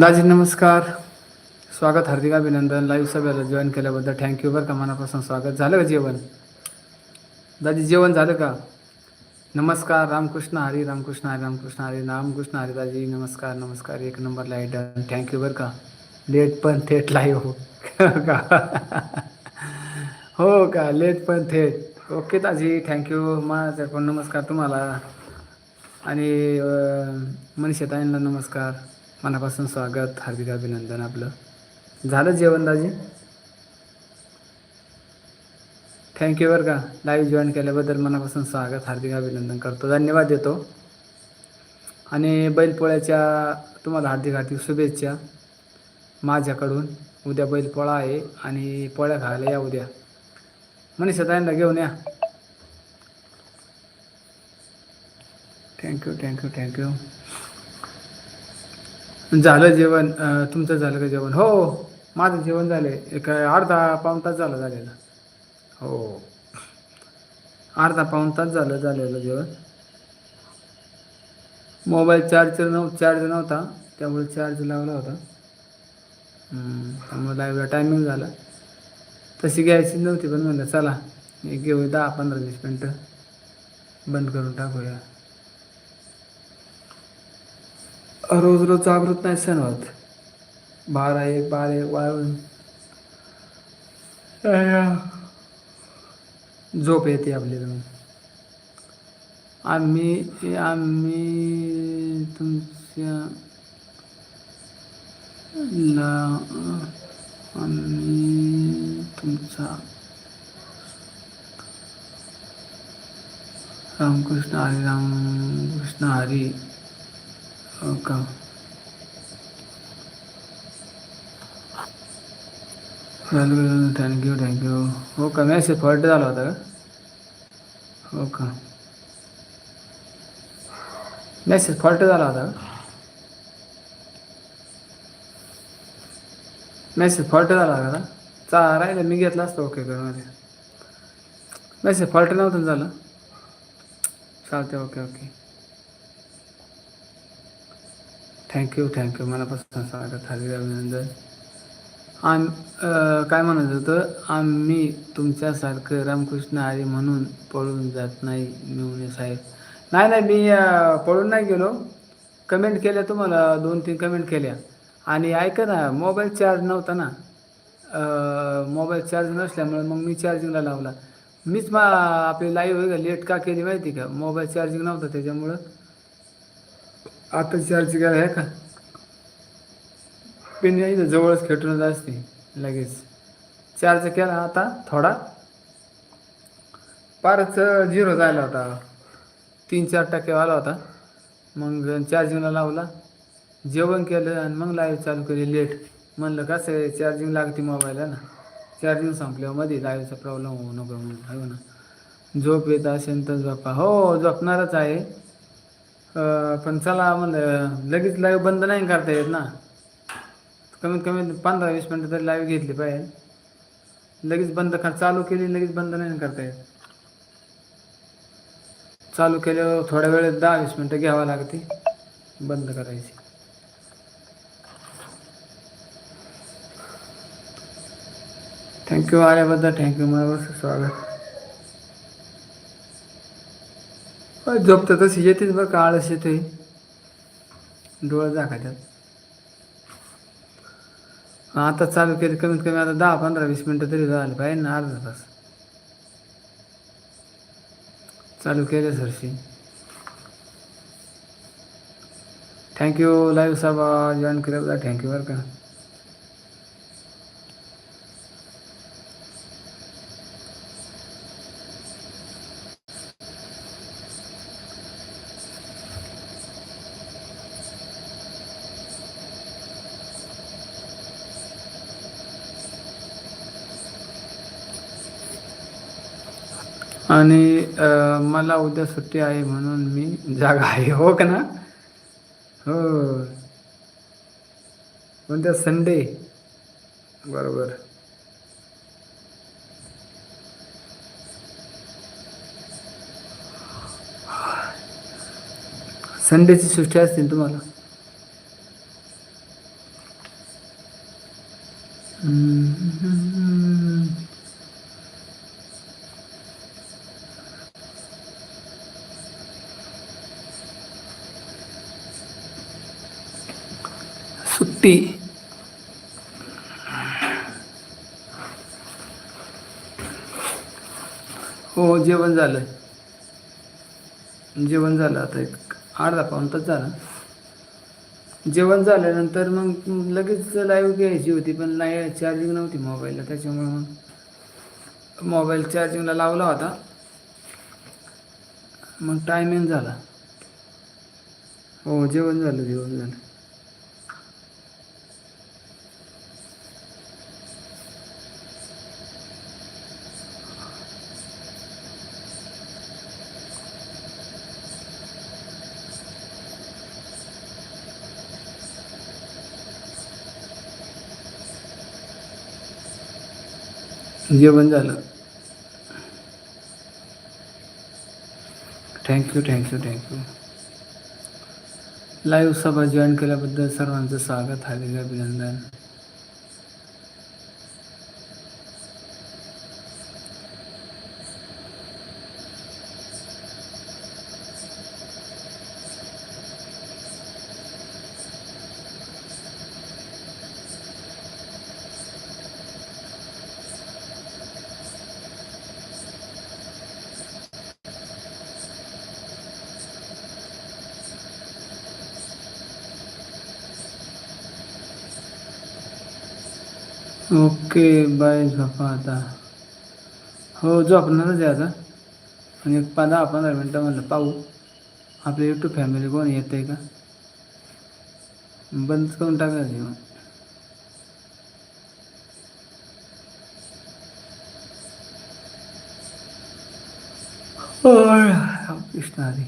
दाजी नमस्कार. स्वागत हार्दिक अभिनंदन. लाईव्ह सभेला जॉईन केल्याबद्दल थँक्यू बरं का मनापासून स्वागत. झालं का जेवण? दाजी जेवण झालं का? नमस्कार. रामकृष्ण हरी रामकृष्ण हरी रामकृष्ण हरी रामकृष्ण हरी दाजी. नमस्कार नमस्कार. एक नंबर लाइट थँक्यू बरं का? लेट पण थेट लाईव्ह हो. का? हो का? लेट पण थेट. ओके दाजी थँक्यू माझ्याकडून नमस्कार तुम्हाला. आणि अं, मनीषाताईंना नमस्कार. मनापासून स्वागत हार्दिक अभिनंदन आपलं. झालं जेवण दाजी? थँक्यू बरं का. लाईव्ह जॉईन केल्याबद्दल मनापासून स्वागत हार्दिक अभिनंदन करतो. धन्यवाद देतो. आणि बैलपोळ्याच्या तुम्हाला हार्दिक हार्दिक शुभेच्छा. माझ्याकडून उद्या बैलपोळा आहे आणि पोळ्या खायला या उद्या. मनीषाताईंना घेऊन या. थँक्यू थँक्यू थँक्यू झालं जेवण तुमचं झालं का जेवण? हो, हो माझं जेवण झालं आहे एक अर्धा पाऊण तास झालं झालेलं. हो. अर्धा पाऊण तास झालं झालेलं जेवण. मोबाईल चार्ज नव चार्ज नव्हता त्यामुळे चार्ज लावला होता. त्यामुळे लाईव्हला टायमिंग झाला. तशी घ्यायची नव्हती पण म्हणलं चला एक घेऊ दहा पंधरा वीस मिनटं. बंद करून टाकूया. रोज रोज जागृत नाही सण होत बारा एक बारा एक वाळून झोप येते आपल्याला आम्ही आम्ही तुमच्या आम्ही तुमचा रामकृष्ण हरी रामकृष्ण हरी. हो का झालं थँक्यू थँक्यू हो। का मेसेज फॉल्ट झाला होता का हो। का मेसेज फॉल्ट झाला होता का मेसेज फॉल्ट झाला का चा राहिलं मी घेतला असतो ओके मध्ये मेसेज फॉल्ट नव्हतं झालं चालते ओके ओके थँक्यू थँक्यू मनापासून स्वागत हार्दिक अभिनंदन. आम काय म्हणत होतं? आम्ही तुमच्यासारखं रामकृष्ण हरी म्हणून पळून जात नाही मिळणे साहेब. नाही नाही मी पळून नाही गेलो. कमेंट केल्या तुम्हाला दोन तीन कमेंट केल्या. आणि ऐका ना मोबाईल चार्ज नव्हता ना. मोबाईल चार्ज नसल्यामुळे मग मी चार्जिंगला लावला. मीच मा आपली लाईव्ह लेट का केली माहिती का? मोबाईल चार्जिंग नव्हतं त्याच्यामुळं. आता चार्ज केला आहे का? पिन यायचं जवळच खेटूनच असते लगेच. चार्ज केला आता थोडा. फारच झिरो झाला होता. तीन चार टक्के आला होता. मग चार्जिंगला लावला. जेवण केलं आणि मग लाईव्ह चालू केली. लेट म्हणलं कसं आहे? चार्जिंग लागते मोबाईलला ना. चार्जिंग संपल्यावर मध्ये लाईव्हचा प्रॉब्लेम होऊ नको म्हणून. हो ना. झोप येत असेल तर झोपा. हो झोपणारच आहे. पण चला म्हणलं लगेच लाईव्ह बंद नाही करता येत ना? कमीत कमी पंधरा वीस मिनटं तरी लाईव्ह घेतली पाहिजे. लगेच बंद कर चालू केली लगेच बंद नाही करता येत. चालू केल्यावर थोड्या वेळेत दहा वीस मिनटं घ्यावं लागते बंद करायची. थँक्यू आल्याबद्दल थँक्यू मला स्वागत. अ, झोप तर तशी येतेच बरं का आळस येते दाखा दाखवतात आता चालू केली कमीत कमी आता दहा पंधरा वीस मिनटं तरी झाली पाहिजे ना अर्धा तास. चालू केले सरशी. थँक्यू लाईव्ह साहेब जॉईन केल्याबद्दल थँक्यू बरं का. आणि मला उद्या सुट्टी आहे म्हणून मी जागा आहे हो का ना? हो. उद्या संडे. बरोबर. संडेची सुट्टी असते तुम्हाला? सुट्टी. हो जेवण झालं. जेवण झालं आता एक अर्धा पाऊण तास झाला. जेवण झाल्यानंतर मग लगेच लाईव्ह घ्यायची होती पण नाही चार्जिंग नव्हती मोबाईलला त्याच्यामुळे मग मोबाईल चार्जिंगला लावला होता. मग टायमिंग झाला. हो जेवण झालं जेवण झालं. जेवण झालं. Thank you thank you thank you live सभा जॉईन केल्याबद्दल सर्वांचं स्वागत हार्दिक अभिनंदन. ओके बाय झोपा आता. हो झोपणारच आहे आता. आणि एक पा दहा पंधरा मिनटं म्हणलं पाहू. आपल्या युट्यूब फॅमिली कोण येत आहे का? बंद करून टाकायचं मग. ओय, कृष्ण हरी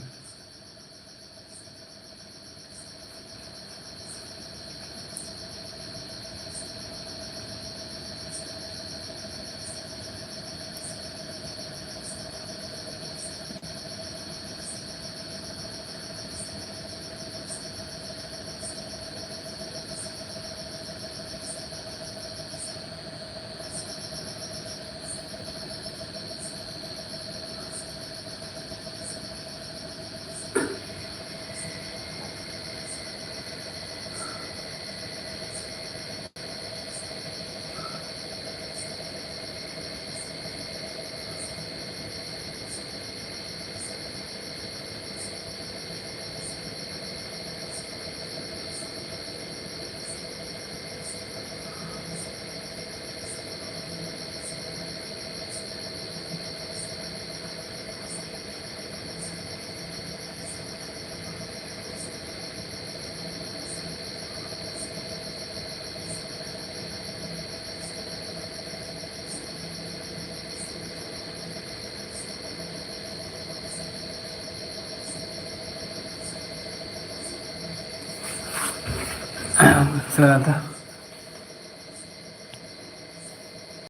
चला आता